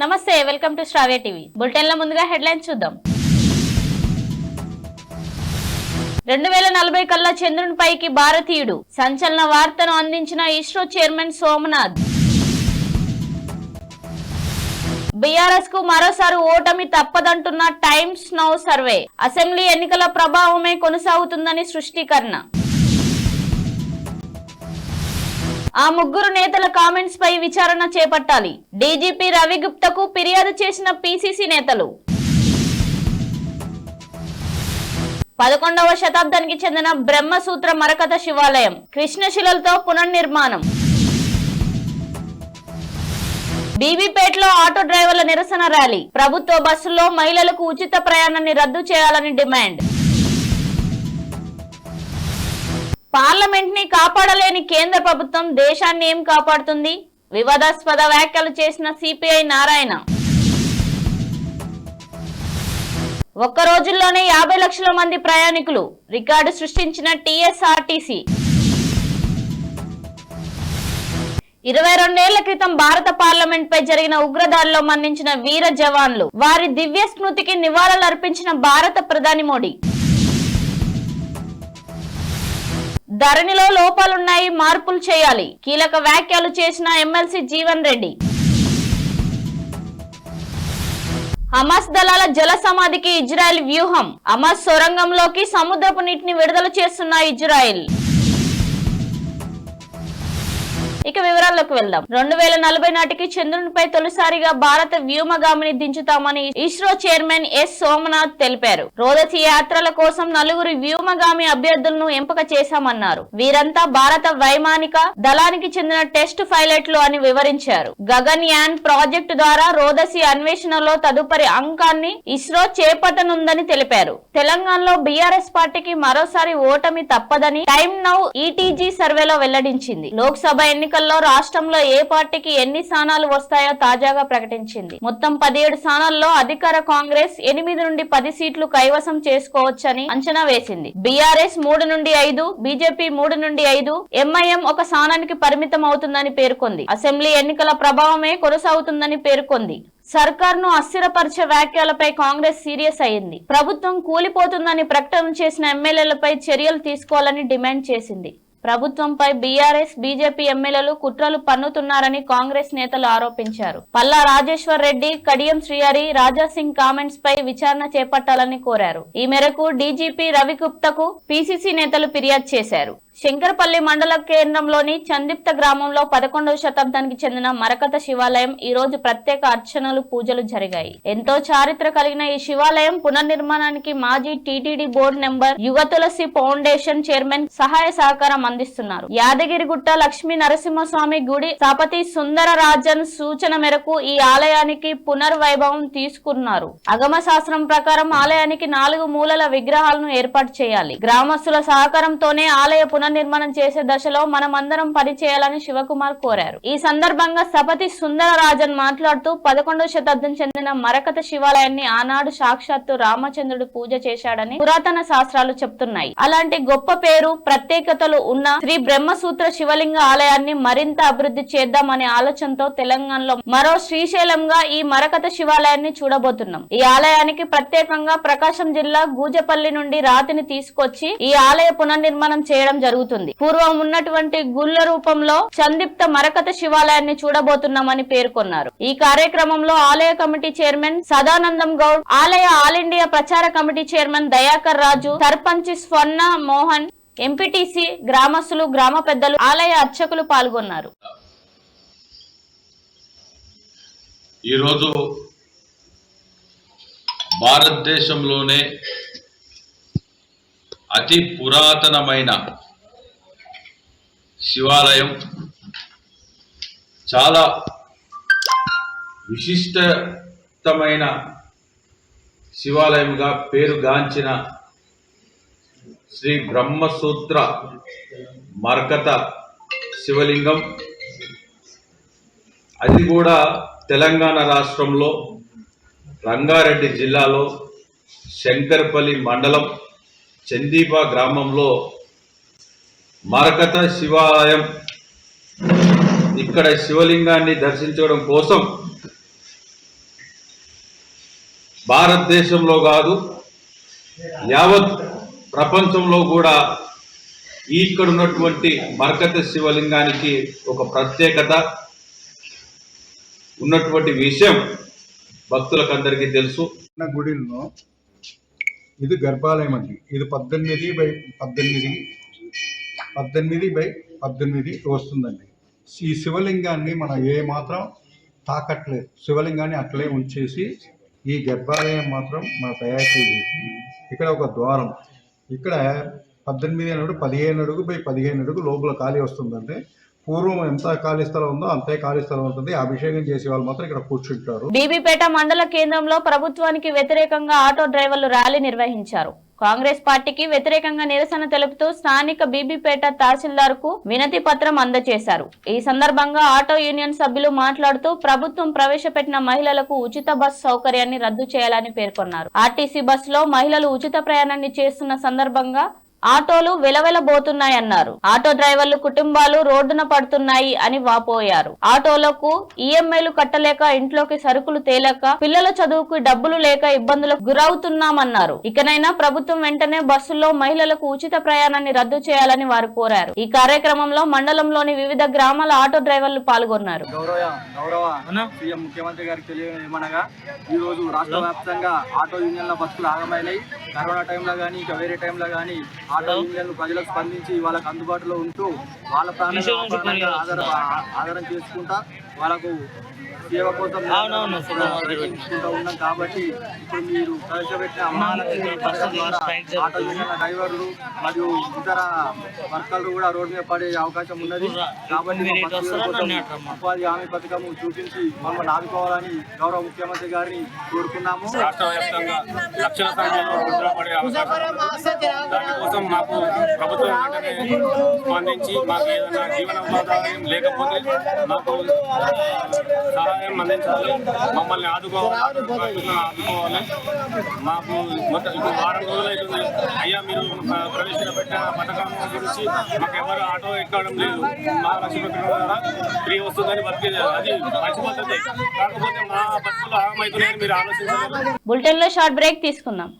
నమస్తే welcome to Sravya TV. బులెటిన్లో ముందుగా హెడ్లైన్స్ చూద్దాం. రెండు వేల నలభై కల్లా చంద్రుని పైకి భారతీయుడు. సంచలన వార్తను అందించిన ఇస్రో చైర్మన్ సోమనాథ్. బీఆర్ఎస్కు మరోసారి ఓటమి తప్పదంటున్న టైమ్స్ నౌ సర్వే. అసెంబ్లీ ఎన్నికల ప్రభావమే కొనసాగుతుందని సృష్టీకరణ. ఆ ముగ్గురు నేతల కామెంట్స్ పై విచారణ చేపట్టాలి. డీజీపీ రవిగుప్తకు ఫిర్యాదు చేసిన పీసీసీ నేతలు. పదకొండవ శతాబ్దానికి చెందిన బ్రహ్మసూత్ర మరకథ శివాలయం కృష్ణశిలలతో పునర్నిర్మాణం. బీబీపేటలో ఆటో డ్రైవర్ల నిరసన ర్యాలీ ప్రభుత్వ బస్సుల్లో మహిళలకు ఉచిత ప్రయాణాన్ని రద్దు చేయాలని డిమాండ్. పార్లమెంట్ని కాపాడలేని కేంద్ర ప్రభుత్వం దేశాన్ని ఏం కాపాడుతుంది? వివాదాస్పద వ్యాఖ్యలు చేసిన సిపిఐ నారాయణ. ఒక్క రోజుల్లోనే యాభై లక్షల మంది ప్రయాణికులు రికార్డు సృష్టించిన టీఎస్ఆర్టీసీ. ఇరవై రెండేళ్ళ క్రితం భారత పార్లమెంట్ పై జరిగిన ఉగ్రదాడిలో మరణించిన వీర జవాన్లు వారి దివ్య స్మృతికి నివాళులర్పించిన భారత ప్రధాని మోడీ. ధరణిలో లోపాలున్నాయి మార్పులు చేయాలి. కీలక వ్యాఖ్యలు చేసిన ఎమ్మెల్సీ జీవన్ రెడ్డి. హమాస్ దళాల జల సమాధికి ఇజ్రాయెల్ వ్యూహం. హమాస్ సొరంగంలోకి సముద్రపు నీటిని విడుదల చేస్తున్న ఇజ్రాయెల్. ఇక వివరాల్లోకి వెళ్దాం. రెండు వేల నలభై నాటికి చంద్రునిపై తొలిసారిగా భారత వ్యోమగామిని దించుతామని ఇస్రో చైర్మన్ ఎస్ సోమనాథ్ తెలిపారు. రోదసి యాత్రల కోసం నలుగురు వ్యోమగామి అభ్యర్థులను ఎంపిక చేశామన్నారు. వీరంతా భారత వైమానిక దళానికి చెందిన టెస్ట్ పైలట్లు అని వివరించారు. గగన్ యాన్ ప్రాజెక్టు ద్వారా రోదసి అన్వేషణలో తదుపరి అంకాన్ని ఇస్రో చేపట్టనుందని తెలిపారు. తెలంగాణలో బీఆర్ఎస్ పార్టీకి మరోసారి ఓటమి తప్పదని టైమ్ నౌ ఈటీజీ సర్వేలో వెల్లడించింది. లోక్సభ ఎన్నికల్లో రాష్ట్రంలో ఏ పార్టీకి ఎన్ని స్థానాలు వస్తాయో తాజాగా ప్రకటించింది. మొత్తం పదిహేడు స్థానాల్లో అధికార కాంగ్రెస్ ఎనిమిది నుండి పది సీట్లు కైవసం చేసుకోవచ్చని అంచనా వేసింది. బీఆర్ఎస్ మూడు నుండి ఐదు బీజేపీ మూడు నుండి ఐదు ఎంఐఎం ఒక స్థానానికి పరిమితం అవుతుందని పేర్కొంది. అసెంబ్లీ ఎన్నికల ప్రభావమే కొనసాగుతుందని పేర్కొంది. సర్కార్ను అస్థిరపరిచే వ్యాఖ్యలపై కాంగ్రెస్ సీరియస్ అయింది. ప్రభుత్వం కూలిపోతుందని ప్రకటన చేసిన ఎమ్మెల్యేలపై చర్యలు తీసుకోవాలని డిమాండ్ చేసింది. ప్రభుత్వంపై బీఆర్ఎస్ బీజేపీ ఎమ్మెల్యేలు కుట్రలు పన్నుతున్నారని కాంగ్రెస్ నేతలు ఆరోపించారు. పల్లా రాజేశ్వర్ రెడ్డి కడియం శ్రీహరి రాజా సింగ్ కామెంట్స్ పై విచారణ చేపట్టాలని కోరారు. ఈ మేరకు డీజీపీ రవిగుప్తకు పీసీసీ నేతలు ఫిర్యాదు చేశారు. శంకరపల్లి మండల కేంద్రంలోని చందిప్త గ్రామంలో పదకొండవ శతాబ్దానికి చెందిన మరకత శివాలయం ఈ రోజు ప్రత్యేక అర్చనలు పూజలు జరిగాయి. ఎంతో చారిత్ర కలిగిన ఈ శివాలయం పునర్నిర్మాణానికి మాజీ టీటీడీ బోర్డు నెంబర్ యుగ తులసి ఫౌండేషన్ చైర్మన్ సహాయ సహకారం అందిస్తున్నారు. యాదగిరిగుట్ట లక్ష్మీ నరసింహస్వామి గుడి స్థపతి సుందర రాజన్ సూచన మేరకు ఈ ఆలయానికి పునర్వైభవం తీసుకున్నారు. అగమ శాస్త్రం ప్రకారం ఆలయానికి నాలుగు మూలల విగ్రహాలను ఏర్పాటు చేయాలి. గ్రామస్తుల సహకారంతోనే ఆలయ నిర్మాణం చేసే దశలో మనమందరం పనిచేయాలని శివకుమార్ కోరారు. ఈ సందర్భంగా సపతి సుందర రాజన్ మాట్లాడుతూ పదకొండవ శతాబ్దం చెందిన మరకత శివాలయాన్ని ఆనాడు సాక్షాత్తు రామచంద్రుడు పూజ చేశాడని పురాతన శాస్త్రాలు చెప్తున్నాయి. అలాంటి గొప్ప పేరు ప్రత్యేకతలు ఉన్న శ్రీ బ్రహ్మసూత్ర శివలింగ ఆలయాన్ని మరింత అభివృద్ధి చేద్దామనే ఆలోచనతో తెలంగాణలో మరో శ్రీశైలంగా ఈ మరకత శివాలయాన్ని చూడబోతున్నాం. ఈ ఆలయానికి ప్రత్యేకంగా ప్రకాశం జిల్లా గూజపల్లి నుండి రాతిని తీసుకొచ్చి ఈ ఆలయ పునర్నిర్మాణం చేయడం జరుగుతుంది. పూర్వం ఉన్నటువంటి గుళ్ళ రూపంలో సందిప్త మరకత శివాలయాన్ని చూడబోతున్నామని పేర్కొన్నారు. ఈ కార్యక్రమంలో ఆలయ కమిటీ చైర్మన్ సదానందం గౌడ్ ఆలయ ఆల్ ఇండియా ప్రచార committee chairman Dayakar Raju sarpanch Swarna Mohan MPTC గ్రామస్తులు గ్రామ పెద్దలు ఆలయ అర్చకులు పాల్గొన్నారు. ఈరోజు భారతదేశంలోనే అతి పురాతనమైన శివాలయం. చాలా విశిష్టమైన శివాలయంగా పేరుగాంచిన శ్రీ బ్రహ్మసూత్ర మర్కత శివలింగం. అది కూడా తెలంగాణ రాష్ట్రంలో రంగారెడ్డి జిల్లాలో శంకర్పల్లి మండలం చందీపా గ్రామంలో మరకత శివాలయం. ఇక్కడ శివలింగాన్ని దర్శించడం కోసం భారతదేశంలో కాదు యావత్ ప్రపంచంలో కూడా ఇక్కడ ఉన్నటువంటి మరకత శివలింగానికి ఒక ప్రత్యేకత ఉన్నటువంటి విషయం భక్తులకు అందరికీ తెలుసు. గుడిలో ఇది గర్భాలయం అండి. ఇది పద్దెనిమిది బై పద్దెనిమిది పద్దెనిమిది బై పద్దెనిమిది వస్తుందండి. ఈ శివలింగాన్ని మనం ఏ మాత్రం తాకట్లేదు. శివలింగాన్ని అట్లే ఉంచేసి ఈ గర్భాలయం మాత్రం మనం తయారు చేసి ఇక్కడ ఒక ద్వారం. ఇక్కడ పద్దెనిమిది అడుగు పదిహేను అడుగు బై పదిహేను అడుగు లోపల ఖాళీ వస్తుందండి. పూర్వం ఎంత ఖాళీ స్థలం ఉందో అంతే ఖాళీ స్థలం ఉంటుంది. అభిషేకం చేసే వాళ్ళు మాత్రం ఇక్కడ కూర్చుంటారు. బీబీపేట మండల కేంద్రంలో ప్రభుత్వానికి వ్యతిరేకంగా ఆటో డ్రైవర్లు ర్యాలీ నిర్వహించారు. కాంగ్రెస్ పార్టీకి వ్యతిరేకంగా నిరసన తెలుపుతూ స్థానిక బీబీపేట తహసీల్దార్కు వినతి పత్రం అందజేశారు. ఈ సందర్భంగా ఆటో యూనియన్ సభ్యులు మాట్లాడుతూ ప్రభుత్వం ప్రవేశపెట్టిన మహిళలకు ఉచిత బస్ సౌకర్యాన్ని రద్దు చేయాలని పేర్కొన్నారు. ఆర్టీసీ బస్సులో మహిళలు ఉచిత ప్రయాణాన్ని చేస్తున్న సందర్భంగా ఆటోలు వెలవెలబోతున్నాయన్నారు. ఆటో డ్రైవర్లు కుటుంబాలు రోడ్డున పడుతున్నాయి అని వాపోయారు. ఆటోలకు ఈఎంఐలు కట్టలేక ఇంట్లోకి సరుకులు తేలేక పిల్లల చదువుకు డబ్బులు లేక ఇబ్బందులకు గురవుతున్నామన్నారు. ఇకనైనా ప్రభుత్వం వెంటనే బస్సుల్లో మహిళలకు ఉచిత ప్రయాణాన్ని రద్దు చేయాలని వారు కోరారు. ఈ కార్యక్రమంలో మండలంలోని వివిధ గ్రామాల ఆటో డ్రైవర్లు పాల్గొన్నారు. గౌరవ గౌరవ సీఎం ముఖ్యమంత్రి గారికి తెలియమనగా ఈ రోజు రాష్ట్ర వ్యాప్తంగా ఆటో యూనియన్ల బస్సులు ఆగమైనాయి కరోనా టైంలో కానీ ఇంకా వేరే టైంలో కానీ ఆటో. యూనియన్లు ప్రజలకు స్పందించి వాళ్ళకు అందుబాటులో ఉంటూ వాళ్ళ ప్రాణాలను ఆధార ఆధారం చేసుకుంటా వాళ్ళకు సేవ కోసం ఉన్నాం కాబట్టి ఇప్పుడు మీరు ప్రవేశపెట్టిన ఆటో డ్రైవర్లు మరియు ఇతర వర్కర్లు కూడా రోడ్డు మీద పడే అవకాశం ఉన్నది. కాబట్టి ఉపాధి హామీ పథకం చూపించి మమ్మల్ని ఆదుకోవాలని గౌరవ ముఖ్యమంత్రి గారిని కోరుకున్నాము. రాష్ట్ర వ్యాప్తంగా లక్షల సంఖ్యలో పడే. దానికోసం మాకు ప్రభుత్వం స్పందించి మాకు ఏదైనా జీవన లేకపోతే మాకు సహాయం సహాయం అందించాలి మమ్మల్ని ఆదుకోవాలి ఆదుకోవాలి. మాకు మొత్తం ఇప్పుడు వారం రోజులు అవుతుంది అయ్యా మీరు ప్రవేశపెట్టిన పథకం గురించి మాకు ఎవరు ఆటో ఎక్కడం లేదు. మా లక్ష్మీ ద్వారా ఫ్రీ వస్తుందని బతికి అది మంచి పద్ధతి. కాకపోతే మా బతుకులు ఆగమవుతున్నాయని మీరు ఆలోచించాలి బులెటిన్లో షార్ట్ బ్రేక్ తీసుకుందాం.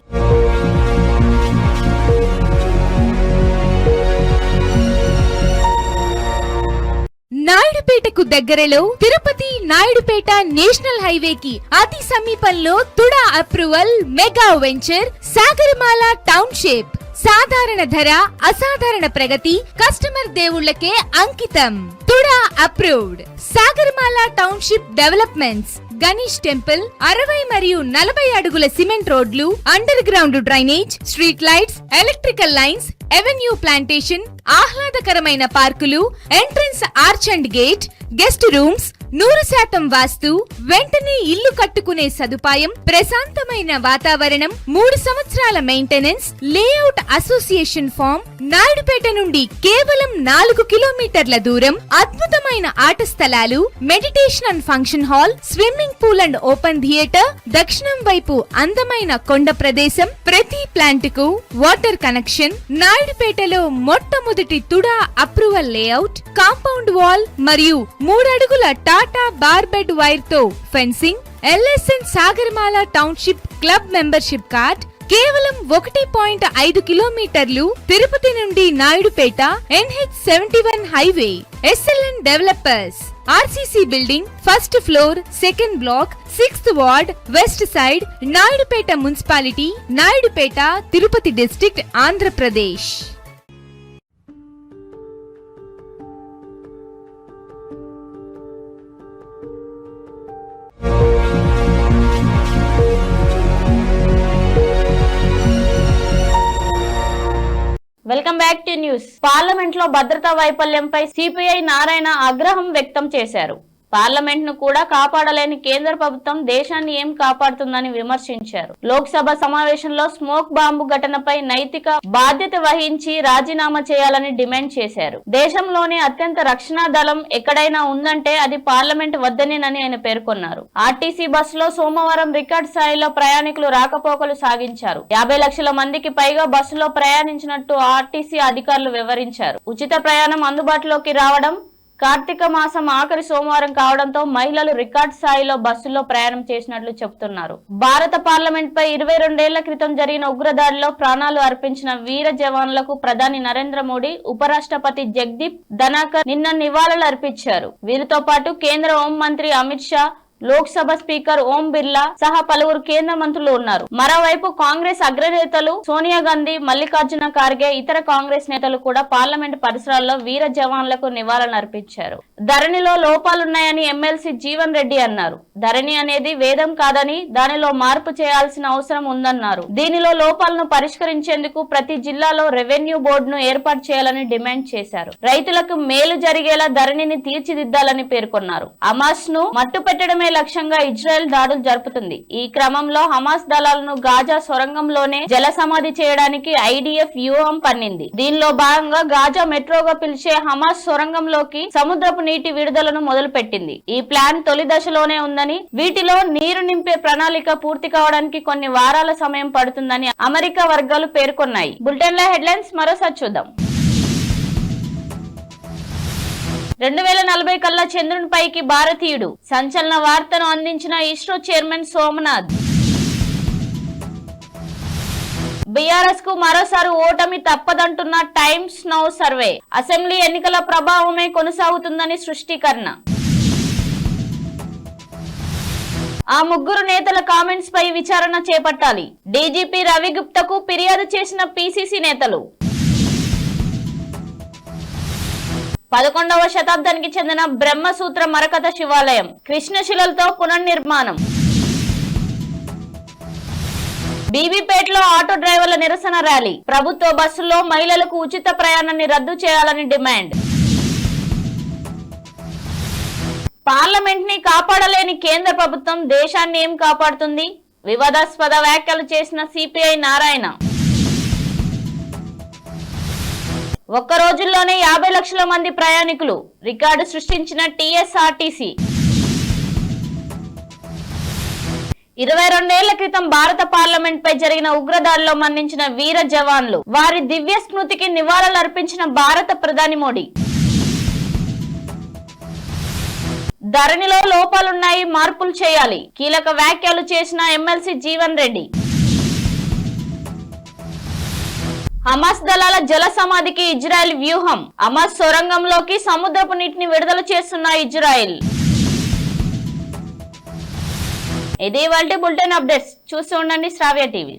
నాయుడుపేటకు దగ్గరలో తిరుపతి నాయుడుపేట నేషనల్ హైవే కి అతి సమీపంలో TUDA approval mega venture Sagaramala township. సాధారణ ధర అసాధారణ ప్రగతి కస్టమర్ దేవుళ్ళకే అంకితం. TUDA approved. Sagaramala township developments. Ganesh temple అరవై మరియు నలభై అడుగుల సిమెంట్ రోడ్లు under ground drainage street lights electrical lines avenue plantation ఆహ్లాదకరమైన పార్కులు entrance arch and gate guest rooms నూరు శాతం వాస్తు వెంటనే ఇల్లు కట్టుకునే సదుపాయం ప్రశాంతమైన వాతావరణం మూడు సంవత్సరాల maintenance layout association form Naidupeta నుండి కేవలం నాలుగు కిలోమీటర్ల దూరం అద్భుతమైన ఆట స్థలాలు meditation and function hall swimming pool and open theatre దక్షిణం వైపు అందమైన కొండ ప్రదేశం ప్రతి ప్లాంట్కు వాటర్ కనెక్షన్ నాయుడుపేటలో మొట్టమొదటి TUDA approval layout compound wall మరియు మూడడుగుల Tata barbed వైర్తో fencing LSN Sagarmala township club membership card కేవలం ఒకటి పాయింట్ ఐదు కిలోమీటర్లు తిరుపతి నుండి Naidupeta NH seventy one highway SLN developers RCC building first floor second block sixth ward west side Naidupeta municipality Naidupeta Tirupati district Andhra Pradesh. Welcome news పార్లమెంట్లో భద్రతా వైఫల్యంపై CPI Narayana ఆగ్రహం వ్యక్తం చేశారు పార్లమెంట్ను కూడా కాపాడలేని కేంద్ర ప్రభుత్వం దేశాన్ని ఏం కాపాడుతుందని విమర్శించారు. లోక్సభ సమావేశంలో స్మోక్ బాంబు ఘటనపై నైతిక బాధ్యత వహించి రాజీనామా చేయాలని డిమాండ్ చేశారు. దేశంలోని అత్యంత రక్షణ దళం ఎక్కడైనా ఉందంటే అది పార్లమెంట్ వద్దనేనని ఆయన పేర్కొన్నారు. ఆర్టీసీ బస్సులో సోమవారం రికార్డ్ స్థాయిలో ప్రయాణికులు రాకపోకలు సాగించారు. యాభై లక్షల మందికి పైగా బస్సులో ప్రయాణించినట్టు ఆర్టీసీ అధికారులు వివరించారు. ఉచిత ప్రయాణం అందుబాటులోకి రావడం కార్తీక మాసం ఆఖరి సోమవారం కావడంతో మహిళలు రికార్డ్ స్థాయిలో బస్సుల్లో ప్రయాణం చేసినట్లు చెబుతున్నారు. భారత పార్లమెంట్ పై ఇరవై రెండేళ్ళ క్రితం జరిగిన ఉగ్రదాడిలో ప్రాణాలు అర్పించిన వీర జవాన్లకు ప్రధాని నరేంద్ర మోడీ ఉపరాష్ట్రపతి జగదీప్ ధనాకర్ నిన్న నివాళులు అర్పించారు వీరితో పాటు కేంద్ర హోంమంత్రి అమిత్ షా లోక్సభ స్పీకర్ ఓం బిర్లా సహా పలువురు కేంద్ర మంత్రులు ఉన్నారు. మరోవైపు కాంగ్రెస్ అగ్రనేతలు సోనియా గాంధీ మల్లికార్జున ఖార్గే ఇతర కాంగ్రెస్ నేతలు కూడా పార్లమెంట్ పరిసరాల్లో వీర జవాన్లకు నివాళులు అర్పించారు. ధరణిలో లోపాలున్నాయని ఎమ్మెల్సీ జీవన్ రెడ్డి అన్నారు. ధరణి అనేది వేదం కాదని దానిలో మార్పు చేయాల్సిన అవసరం ఉందన్నారు. దీనిలో లోపాలను పరిష్కరించేందుకు ప్రతి జిల్లాలో రెవెన్యూ బోర్డును ఏర్పాటు చేయాలని డిమాండ్ చేశారు. రైతులకు మేలు జరిగేలా ధరణిని తీర్చిదిద్దాలని పేర్కొన్నారు. అమాస్ను మట్టు పెట్టడమే లక్ష్యంగా ఇజ్రాయెల్ దాడులు జరుపుతుంది. ఈ క్రమంలో హమాస్ దళాలను గాజా సొరంగంలోనే జల సమాధి చేయడానికి ఐడిఎఫ్ వ్యూహం పన్నింది. దీనిలో భాగంగా గాజా మెట్రోగా పిలిచే హమాస్ సొరంగంలోకి సముద్రపు నీటి విడుదలను మొదలుపెట్టింది. ఈ ప్లాన్ తొలి దశలోనే ఉందని వీటిలో నీరు నింపే ప్రణాళిక పూర్తి కావడానికి కొన్ని వారాల సమయం పడుతుందని అమెరికా వర్గాలు పేర్కొన్నాయి. బులెటిన్ల హెడ్లైన్స్ మరోసారి చూద్దాం. రెండు వేల నలభై కల్లా చంద్రునిపైకి భారతీయుడు. సంచలన వార్తను అందించిన ఇస్రో చైర్మన్ సోమనాథ్. బీఆర్ఎస్కు మరోసారి ఓటమి తప్పదంటున్న టైమ్స్ నౌ సర్వే. అసెంబ్లీ ఎన్నికల ప్రభావమే కొనసాగుతుందని సృష్టికరణ ఆ ముగ్గురు నేతల కామెంట్స్ పై విచారణ చేపట్టాలి. డీజీపీ రవి గుప్తకు ఫిర్యాదు చేసిన పీసీసీ నేతలు. పదకొండవ శతాబ్దానికి చెందిన బ్రహ్మసూత్ర మరకథ శివాలయం కృష్ణశిలలతో పునర్నిర్మాణం. బీబీపేటలో ఆటో డ్రైవర్ల నిరసన ర్యాలీ. ప్రభుత్వ బస్సుల్లో మహిళలకు ఉచిత ప్రయాణాన్ని రద్దు చేయాలని డిమాండ్. పార్లమెంట్ని కాపాడలేని కేంద్ర ప్రభుత్వం దేశాన్ని ఏం కాపాడుతుంది? వివాదాస్పద వ్యాఖ్యలు చేసిన సిపిఐ నారాయణ. ఒక్క రోజుల్లోనే యాభై లక్షల మంది ప్రయాణికులు రికార్డు సృష్టించిన టీఎస్ఆర్టీసీ. ఇరవై రెండేళ్ళ క్రితం భారత పార్లమెంట్ పై జరిగిన ఉగ్రదాడిలో మరణించిన వీర జవాన్లు వారి దివ్య స్మృతికి నివాళులు అర్పించిన భారత ప్రధాని మోడీ. ధరణిలో లోపాలున్నాయి మార్పులు చేయాలి కీలక వ్యాఖ్యలు చేసిన ఎమ్మెల్సీ జీవన్ రెడ్డి. హమాస్ దళాల జల సమాధికి ఇజ్రాయెల్ వ్యూహం. హమాస్ సొరంగంలోకి సముద్రపు నీటిని విడుదల చేస్తున్న ఇజ్రాయెల్. ఇదే వాళ్ళ బులెటిన్ అప్డేట్స్. చూస్తూ ఉండండి శ్రావ్య టీవీ.